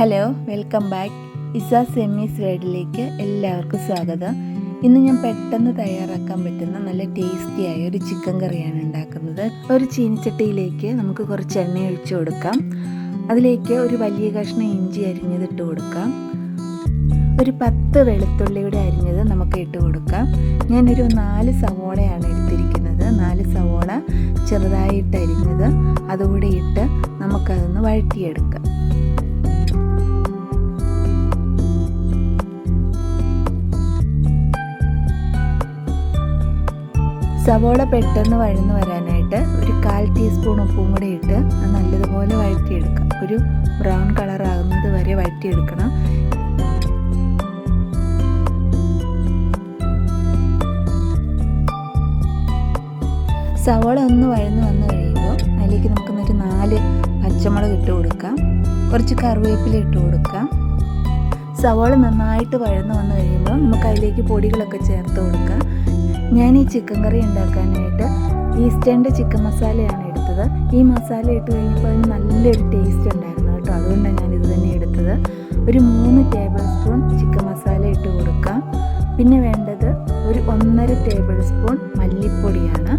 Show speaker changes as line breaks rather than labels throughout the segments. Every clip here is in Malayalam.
ഹലോ വെൽക്കം ബാക്ക് ഇസ സെമീസ് വേഡിലേക്ക് എല്ലാവർക്കും സ്വാഗതം. ഇന്ന് ഞാൻ പെട്ടെന്ന് തയ്യാറാക്കാൻ പറ്റുന്ന നല്ല ടേസ്റ്റി ആയ ഒരു ചിക്കൻ കറിയാണ് ഉണ്ടാക്കുന്നത്. ഒരു ചീനിച്ചട്ടിയിലേക്ക് നമുക്ക് കുറച്ച് എണ്ണ ഒഴിച്ചു കൊടുക്കാം. അതിലേക്ക് ഒരു വലിയ കഷ്ണം ഇഞ്ചി അരിഞ്ഞത് ഇട്ട് കൊടുക്കാം. ഒരു പത്ത് വെളുത്തുള്ളിയുടെ അരിഞ്ഞത് നമുക്ക് ഇട്ട് കൊടുക്കാം. ഞാനൊരു നാല് സവോളയാണ് എടുത്തിരിക്കുന്നത്. നാല് സവോള ചെറുതായിട്ട് അരിഞ്ഞത്. അതുകൂടി ഇട്ട് നമുക്കതൊന്ന് വഴറ്റിയെടുക്കാം. സവോള പെട്ടെന്ന് വഴന്നു വരാനായിട്ട് ഒരു കാൽ ടീസ്പൂൺ ഉപ്പും കൂടെ ഇട്ട് നല്ലതുപോലെ വഴറ്റിയെടുക്കാം. ഒരു ബ്രൗൺ കളർ ആകുന്നത് വരെ വഴറ്റിയെടുക്കണം. സവോള ഒന്ന് വഴന്ന് വന്നു കഴിയുമ്പോൾ അതിലേക്ക് നമുക്ക് ഒരു നാല് പച്ചമുളക് ഇട്ട് കൊടുക്കാം. കുറച്ച് കറിവേപ്പില ഇട്ട് കൊടുക്കാം. സവോള നന്നായിട്ട് വഴന്ന് വന്നു കഴിയുമ്പോൾ നമുക്ക് അതിലേക്ക് പൊടികളൊക്കെ ചേർത്ത് കൊടുക്കാം. ഞാൻ ഈ ചിക്കൻ കറി ഉണ്ടാക്കാനായിട്ട് ഈസ്റ്റേന്റെ ചിക്കൻ മസാലയാണ് എടുത്തത്. ഈ മസാല ഇട്ട് കഴിഞ്ഞപ്പോൾ അതിന് നല്ലൊരു ടേസ്റ്റ് ഉണ്ടായിരുന്നു കേട്ടോ. അതുകൊണ്ടാണ് ഞാൻ ഇത് തന്നെ എടുത്തത്. ഒരു മൂന്ന് ടേബിൾ സ്പൂൺ ചിക്കൻ മസാല ഇട്ട് കൊടുക്കാം. പിന്നെ വേണ്ടത് ഒരു ഒന്നര ടേബിൾ സ്പൂൺ മല്ലിപ്പൊടിയാണ്.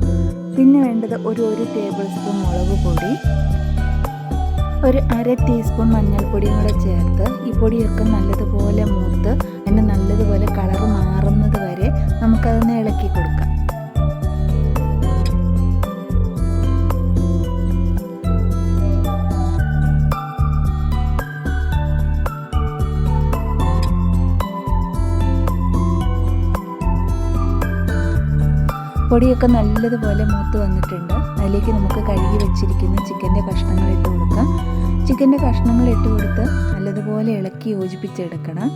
പിന്നെ വേണ്ടത് ഒരു ഒരു ടേബിൾ സ്പൂൺ മുളക് പൊടി. ഒരു അര ടീസ്പൂൺ മഞ്ഞൾപ്പൊടിയും കൂടെ ചേർത്ത് ഈ പൊടിയൊക്കെ നല്ലതുപോലെ മൂത്ത് അതിന് നല്ലതുപോലെ കളർ പൊടിയൊക്കെ നല്ലതുപോലെ മൂത്ത് വന്നിട്ടുണ്ട്. അതിലേക്ക് നമുക്ക് കഴുകി വെച്ചിരിക്കുന്ന ചിക്കന്റെ കഷ്ണങ്ങൾ ഇട്ട് കൊടുക്കാം. ചിക്കന്റെ കഷ്ണങ്ങൾ ഇട്ട് കൊടുത്ത് നല്ലതുപോലെ ഇളക്കി യോജിപ്പിച്ചെടുക്കണം.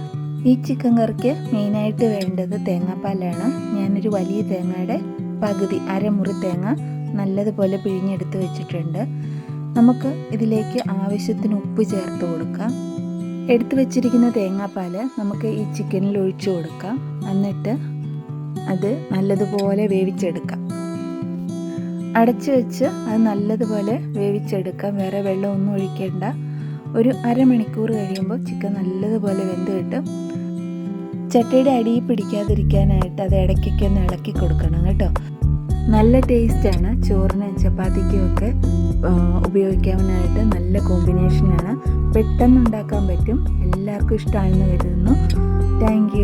ഈ ചിക്കൻ കറിക്ക് മെയിനായിട്ട് വേണ്ടത് തേങ്ങാപ്പാലാണ്. ഞാനൊരു വലിയ തേങ്ങയുടെ പകുതി അരമുറി തേങ്ങ നല്ലതുപോലെ പിഴിഞ്ഞെടുത്ത് വെച്ചിട്ടുണ്ട്. നമുക്ക് ഇതിലേക്ക് ആവശ്യത്തിന് ഉപ്പ് ചേർത്ത് കൊടുക്കാം. എടുത്തു വെച്ചിരിക്കുന്ന തേങ്ങാപ്പാൽ നമുക്ക് ഈ ചിക്കനിൽ ഒഴിച്ചു കൊടുക്കാം. എന്നിട്ട് അത് നല്ലതുപോലെ വേവിച്ചെടുക്കാം. അടച്ചു വെച്ച് അത് നല്ലതുപോലെ വേവിച്ചെടുക്കാം. വേറെ വെള്ളമൊന്നും ഒഴിക്കേണ്ട. ഒരു അരമണിക്കൂർ കഴിയുമ്പോൾ ചിക്കൻ നല്ലതുപോലെ വെന്ത് കിട്ടും. ചട്ടയുടെ അടിയിൽ പിടിക്കാതിരിക്കാനായിട്ട് അത് ഇടയ്ക്കൊക്കെ ഒന്ന് ഇളക്കി കൊടുക്കണം കേട്ടോ. നല്ല ടേസ്റ്റാണ്. ചോറിനും ചപ്പാത്തിക്കും ഒക്കെ ഉപയോഗിക്കാനായിട്ട് നല്ല കോമ്പിനേഷനാണ്. പെട്ടെന്ന് ഉണ്ടാക്കാൻ പറ്റും. എല്ലാവർക്കും ഇഷ്ടമാണെന്ന് കരുതുന്നു. താങ്ക്